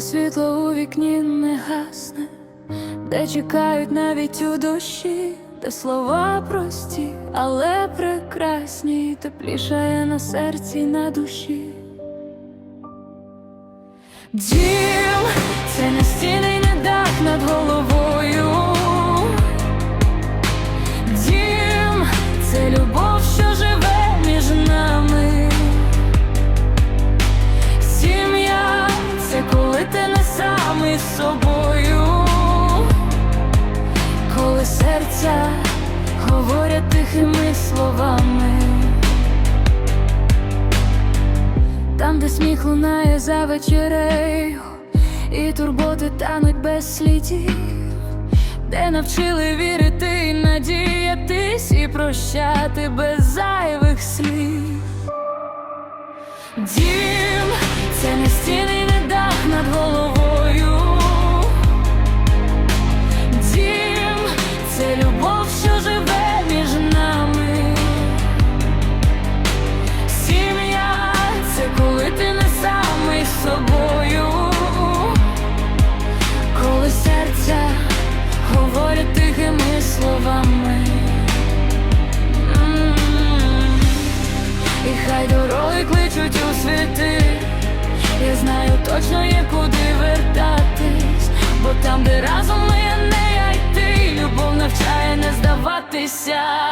світло у вікні не гасне, де чекають навіть у душі, де слова прості, але прекрасні, теплішає на серці й на душі. Дім це не стіни сам собою, коли серця говорять тихими словами. Там, де сміх лунає за вечерею, і турботи тануть без слідів, де навчили вірити і надіятись, і прощати без зайвих слів. Дім це не стіни, не дах над головою. Словами. І хай дороги кличуть у світи, я знаю точно є куди вертатись, бо там, де разом ми, не йти, любов навчає не здаватися.